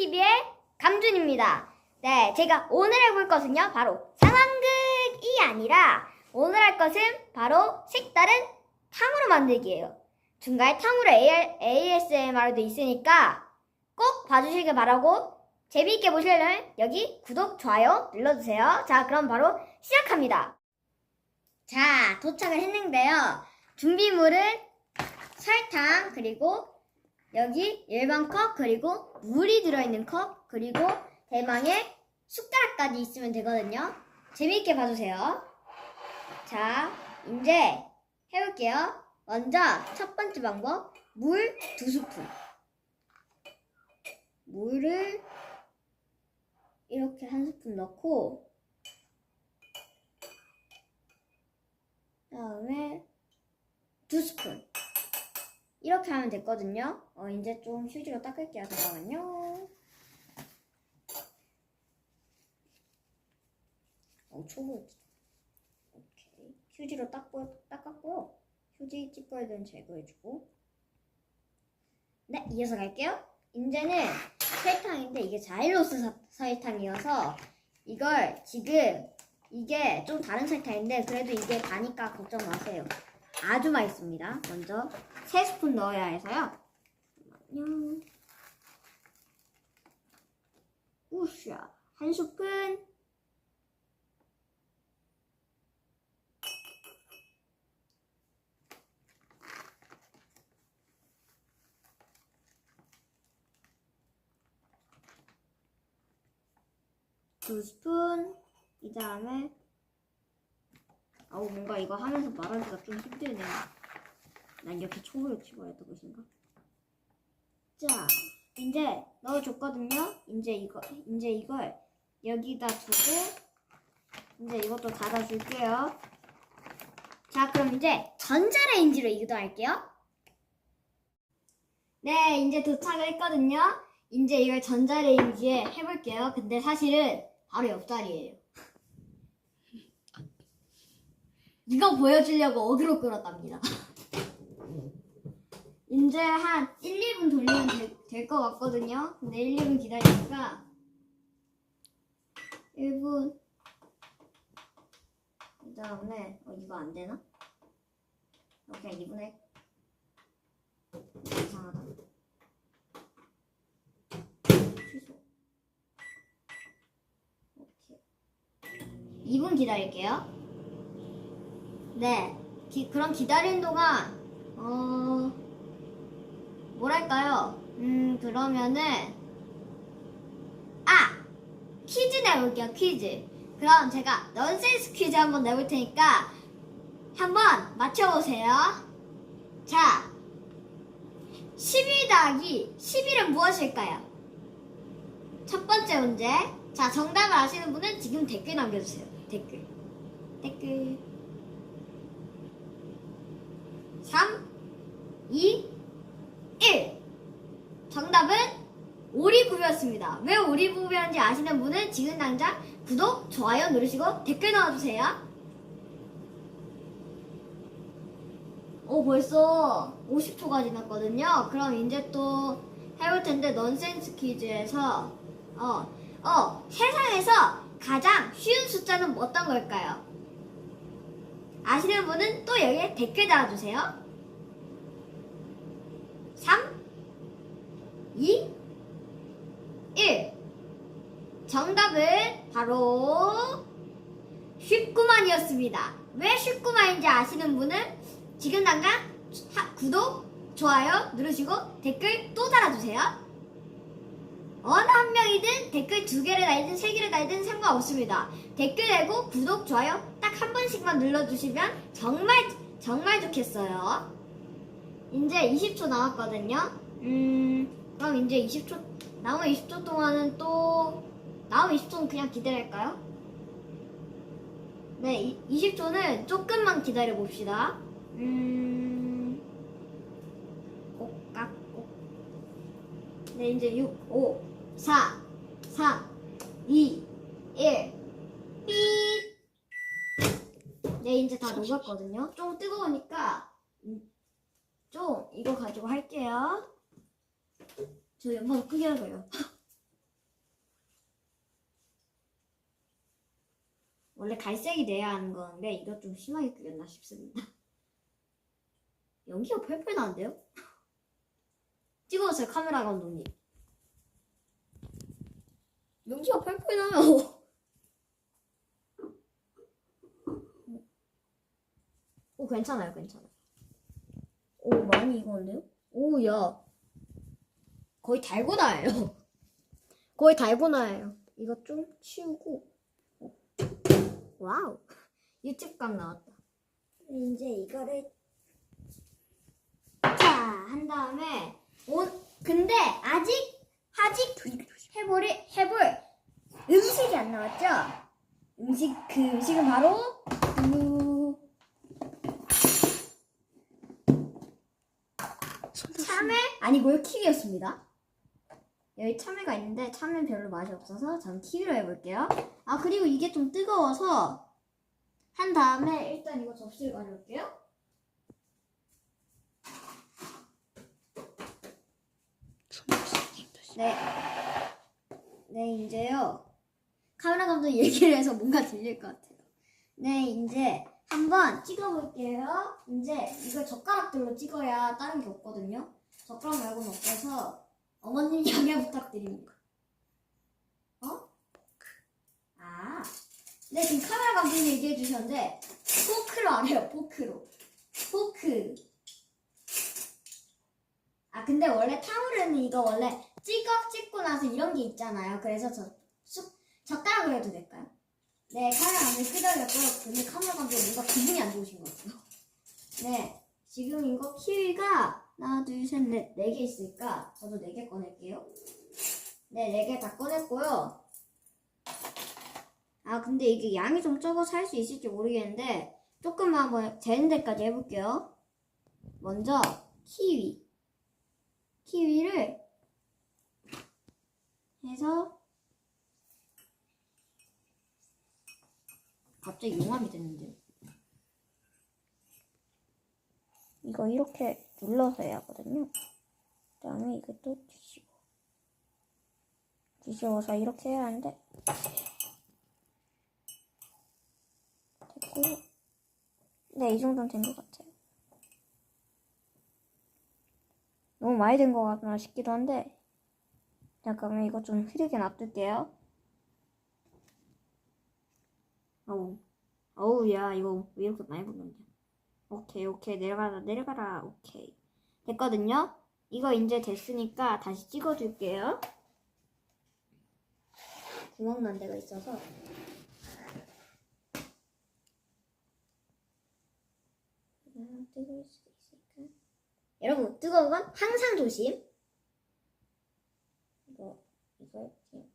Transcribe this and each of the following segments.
TV의 감준입니다. 네, 제가 오늘 해볼 것은요, 바로 상황극이 아니라 오늘 할 것은 바로 색다른 탕후루 만들기예요. 중간에 탕후루 ASMR도 있으니까 꼭 봐주시길 바라고 재미있게 보시려면 여기 구독, 좋아요 눌러주세요. 자, 그럼 바로 시작합니다. 자, 도착을 했는데요. 준비물은 설탕, 그리고 여기 일반 컵, 그리고 물이 들어있는 컵, 그리고 대망의 숟가락까지 있으면 되거든요. 재미있게 봐주세요. 자, 이제 해볼게요. 먼저 첫 번째 방법, 물 두 스푼. 물을 이렇게 한 스푼 넣고, 그다음에 두 스푼. 이렇게 하면 됐거든요. 어, 이제 좀 휴지로 닦을게요. 잠깐만요. 어, 초보. 오케이. 휴지로 닦고, 닦았고요. 휴지 찌꺼기는 제거해주고. 네, 이어서 갈게요. 이제는 설탕인데 이게 자일로스 사- 설탕이어서 이걸 지금 이게 좀 다른 설탕인데 그래도 이게 다니까 걱정 마세요. 아주 맛있습니다. 먼저 세 스푼 넣어야 해서요. 우샤 한 스푼 두 스푼 이 다음에 아우 뭔가 이거 하면서 말하기가 좀 힘드네. 난 이렇게 총으로 집어야 했던 것인가? 자, 이제 넣어줬거든요. 이제 이거, 이제 이걸 여기다 두고 이제 이것도 닫아줄게요. 자, 그럼 이제 전자레인지로 이동할게요. 네, 이제 도착을 했거든요. 이제 이걸 전자레인지에 해볼게요. 근데 사실은 바로 옆자리예요. 이거 보여주려고 어그로 끌었답니다. 이제 한 1, 2분 돌리면 될 것 같거든요. 근데 1, 2분 기다리니까 1분 그 다음에 어 이거 안 되나? 어, 그냥 2분 해. 이상하다. 취소. 오케이. 2분 기다릴게요. 네. 기- 그럼 기다리는 동안, 어, 뭐랄까요? 음, 그러면은, 아! 퀴즈 내볼게요, 퀴즈. 그럼 제가 넌센스 퀴즈 한번 내볼 테니까, 한번 맞춰보세요. 자, 11 더하기 11은 무엇일까요? 첫 번째 문제. 자, 정답을 아시는 분은 지금 댓글 남겨주세요. 댓글. 댓글. 3, 2, 1. 정답은 오리부부였습니다. 왜 오리부부였는지 아시는 분은 지금 당장 구독, 좋아요 누르시고 댓글 넣어주세요. 오, 벌써 50초가 지났거든요. 그럼 이제 또 해볼 텐데, 넌센스 퀴즈에서, 어, 어, 세상에서 가장 쉬운 숫자는 어떤 걸까요? 아시는 분은 또 여기에 댓글 달아주세요. 3, 2, 1. 정답은 바로 19만이었습니다. 왜 19만인지 아시는 분은 지금 당장 하- 구독, 좋아요 누르시고 댓글 또 달아주세요. 어느 한 명이든 댓글 두 개를 달든 세 개를 달든 상관없습니다. 댓글 달고 구독, 좋아요 딱 한 번씩만 눌러주시면 정말 정말 좋겠어요. 이제 20초 남았거든요. 음, 그럼 이제 20초 남은 20초 동안은 또 남은 20초는 그냥 기다릴까요? 네, 20초는 조금만 기다려 봅시다. 음, 꼭깍 꼭. 네, 이제 6, 5, 4, 3, 2, 1, 삐. 네, 이제 다 녹았거든요. 좀 뜨거우니까 음, 좀 이거 가지고 할게요. 저 연방 크게 하고요. 원래 갈색이 돼야 하는 건데 이거 좀 심하게 그렸나 싶습니다. 연기가 펄펄 나는데요? 찍어보세요 카메라 감독님. 연기가 펄펄 나요. 오 어, 괜찮아요 괜찮아요 오 많이 익었는데요? 오야 거의 달고나예요. 거의 달고나예요. 이거 좀 치우고 와우 유튜브 각 나왔다. 이제 이거를 자한 다음에 오 근데 아직 아직 해볼 해볼 음식이 안 나왔죠? 음식 그 음식은 바로 그 참외 아니고요 키위였습니다. 여기 참외가 있는데 참외는 별로 맛이 없어서 전 키위로 해볼게요. 아 그리고 이게 좀 뜨거워서 한 다음에 일단 이거 접시를 가져올게요. 네. 네 이제요. 카메라 감독 얘기를 해서 뭔가 들릴 것 같아요. 네 이제 한번 찍어볼게요. 이제 이거 젓가락들로 찍어야 다른 게 없거든요. 젓가락 말고는 없어서 어머님 양해 부탁드립니다. 어? 아, 네 지금 카메라 감독님 얘기해 주셨는데 포크로 안 해요. 포크로. 포크. 아 근데 원래 탕후루는 이거 원래 찍어 찍고 나서 이런 게 있잖아요. 그래서 저 쑥, 젓가락으로 해도 될까요? 네, 카메라 감독님 끄덕였고요. 근데 카메라 감독님 뭔가 기분이 안 좋으신 것 같아요. 네, 지금 이거 키위가 하나, 둘, 셋, 넷, 네 개 있으니까 저도 네 개 꺼낼게요. 네, 네 개 다 꺼냈고요. 아, 근데 이게 양이 좀 적어서 할 수 있을지 모르겠는데 조금만 한번 재는 데까지 해볼게요. 먼저 키위. 키위를 해서 갑자기 용암이 됐는데요. 이거 이렇게 눌러서 해야 하거든요. 그 다음에 이것도 뒤집어. 뒤집어서 이렇게 해야 하는데. 됐고요. 네, 이 정도는 된 것 같아요. 너무 많이 된 것 같나 싶기도 한데. 잠깐만, 이거 좀 흐리게 놔둘게요. 어우, 어우, 야, 이거 왜 이렇게 많이 붙는데? 오케이, 오케이, 내려가라, 내려가라, 오케이. 됐거든요? 이거 이제 됐으니까 다시 찍어줄게요. 구멍 난 데가 있어서. 아, 뜨거울 수도 있으니까. 여러분, 뜨거운 건 항상 조심. 이거, 이거, 그냥.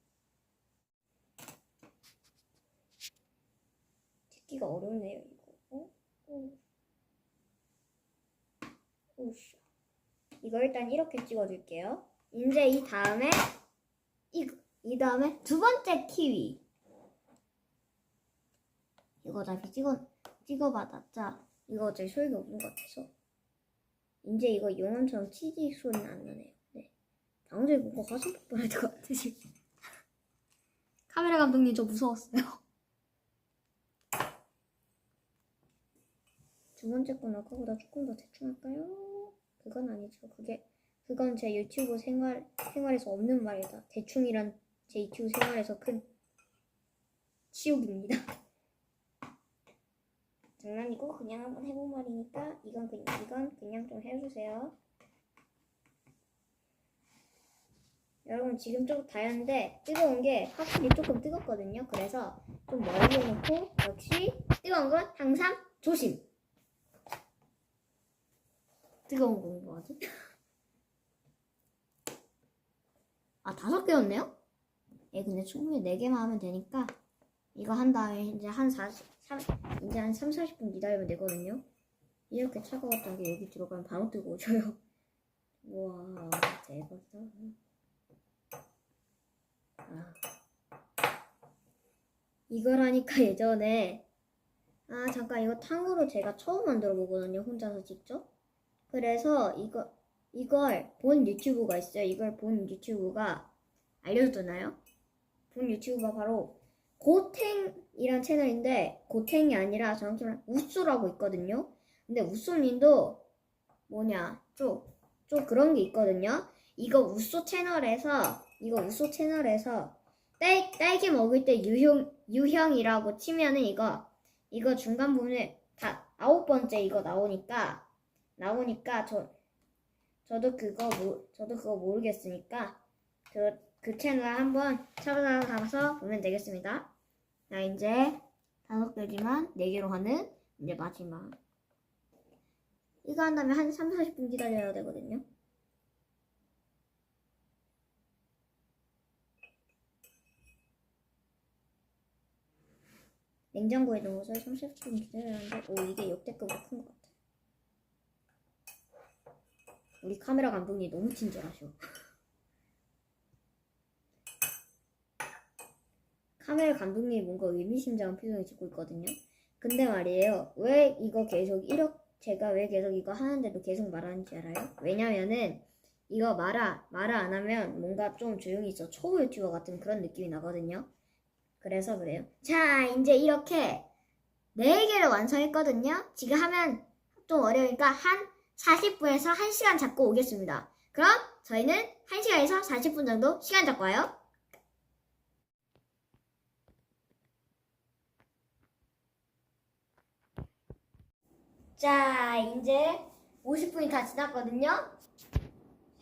듣기가 어렵네요, 이거. 어? 어. 오씨. 이거 일단 이렇게 찍어줄게요. 이제 이 다음에 이, 이 다음에 두 번째 키위. 이거 다시 찍어 찍어받았자 이거 어차피 소용이 없는 것 같아서 이제 이거 영원처럼 치즈 소리는 안 나네요. 네. 방금 뭔가 화성 폭발할 것 같으시. 카메라 감독님 저 무서웠어요. 두 번째 건 아까보다 조금 더 대충 할까요? 그건 아니죠. 그게 그건 제 유튜브 생활 생활에서 없는 말이다. 대충이란 제 유튜브 생활에서 큰 치욕입니다. 장난이고 그냥 한번 해본 말이니까 이건 그냥 이건 그냥 좀 해주세요. 여러분 지금 좀 다였는데 뜨거운 게 확실히 조금 뜨겁거든요. 그래서 좀 멀리 해놓고 역시 뜨거운 건 항상 조심. 뜨거운 거 뭐하지? 아 다섯 개였네요? 예 근데 충분히 네 개만 하면 되니까 이거 한 다음에 이제 한 40, 3, 이제 한 3, 40분 기다리면 되거든요 이렇게 차가웠던 게 여기 들어가면 바로 뜨거워져요 우와 대박이다 아. 이걸 하니까 예전에 아 잠깐 이거 탕후루 제가 처음 만들어 보거든요 혼자서 직접 그래서 이거 이걸 본 유튜브가 있어요. 이걸 본 유튜브가 알려주나요? 본 유튜브가 바로 고탱이란 채널인데 고탱이 아니라 정확히 우쏘라고 있거든요. 근데 우쏘님도 뭐냐 좀, 좀 그런 게 있거든요. 이거 우쏘 채널에서 이거 우쏘 채널에서 딸, 딸기 먹을 때 유형 유형이라고 치면은 이거 이거 중간 부분에 다 아홉 번째 이거 나오니까 나오니까 저 저도 그거 모, 저도 그거 모르겠으니까 그, 그 채널 한번 찾아가서 보면 되겠습니다. 자 이제 다섯 개지만 네 개로 하는 이제 마지막 이거 한 다음에 한 3, 40분 기다려야 되거든요. 냉장고에 넣어서 30분 기다렸는데 오 이게 역대급으로 큰 것 같아. 우리 카메라 감독님 너무 친절하셔. 카메라 감독님이 뭔가 의미심장한 표정을 짓고 있거든요. 근데 말이에요. 왜 이거 계속 이렇게 제가 왜 계속 이거 하는데도 계속 말하는지 알아요? 왜냐면은 이거 말아 말아 안 하면 뭔가 좀 조용히 있어 초보 유튜버 같은 그런 느낌이 나거든요. 그래서 그래요. 자, 이제 이렇게 네 개를 완성했거든요. 지금 하면 좀 어려우니까 한 40분에서 1시간 잡고 오겠습니다. 그럼 저희는 1시간에서 40분 정도 시간 잡고 와요. 자, 이제 50분이 다 지났거든요.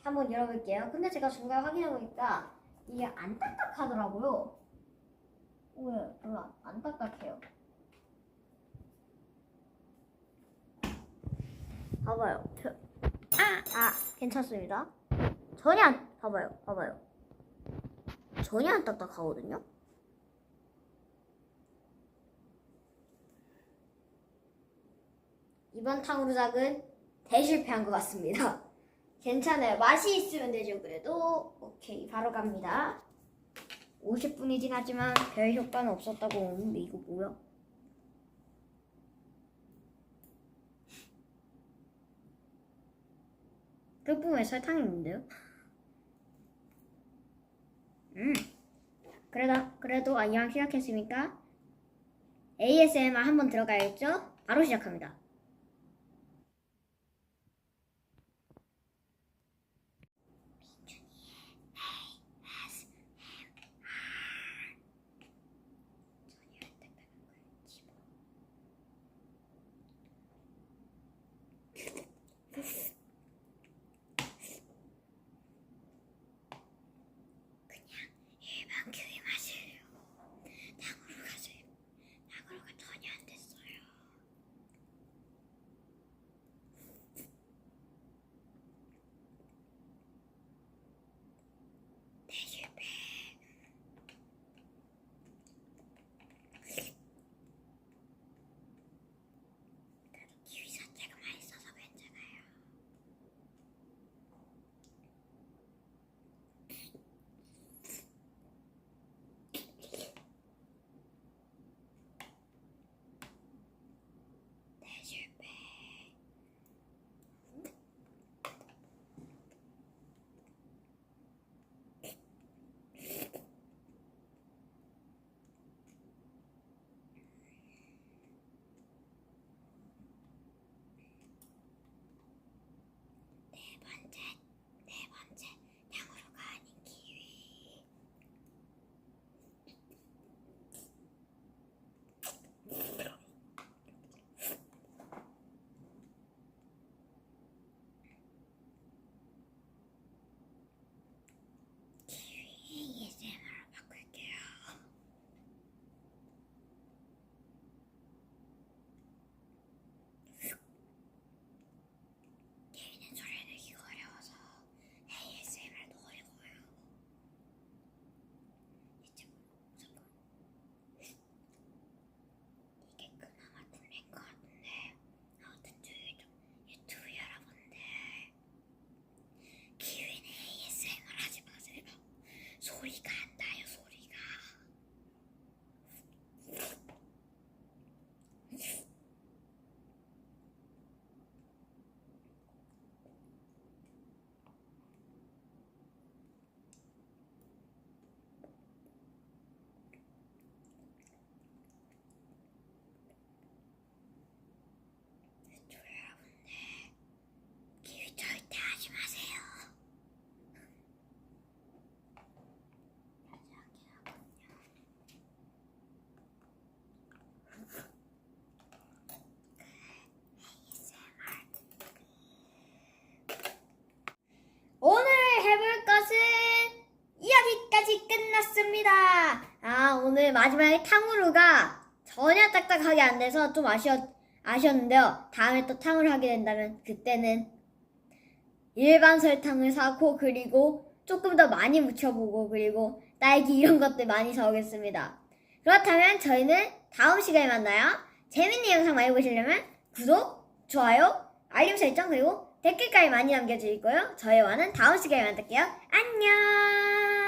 한번 열어볼게요. 근데 제가 중간에 확인해보니까 이게 안 딱딱하더라고요. 왜 별로 안 딱딱해요. 봐봐요. 저- 아, 아, 괜찮습니다. 전혀 안, 봐봐요, 봐봐요. 전혀 안 딱딱하거든요. 이번 탕후루작은 대실패한 것 같습니다. 괜찮아요. 맛이 있으면 되죠, 그래도. 오케이, 바로 갑니다. 50분이 지났지만 별 효과는 없었다고 오는데 이거 뭐야? 끝부분에 설탕이 있는데요? 음. 그래도 그래도 아, 이왕 시작했으니까 ASMR 한번 들어가야겠죠? 바로 시작합니다. 오늘 마지막에 탕후루가 전혀 딱딱하게 안 돼서 좀 아쉬웠, 아쉬웠는데요. 다음에 또 탕후루 하게 된다면 그때는 일반 설탕을 사고 그리고 조금 더 많이 묻혀보고 그리고 딸기 이런 것들 많이 사오겠습니다. 그렇다면 저희는 다음 시간에 만나요. 재밌는 영상 많이 보시려면 구독, 좋아요, 알림 설정 그리고 댓글까지 많이 남겨주시고요. 저희와는 다음 시간에 만날게요. 안녕!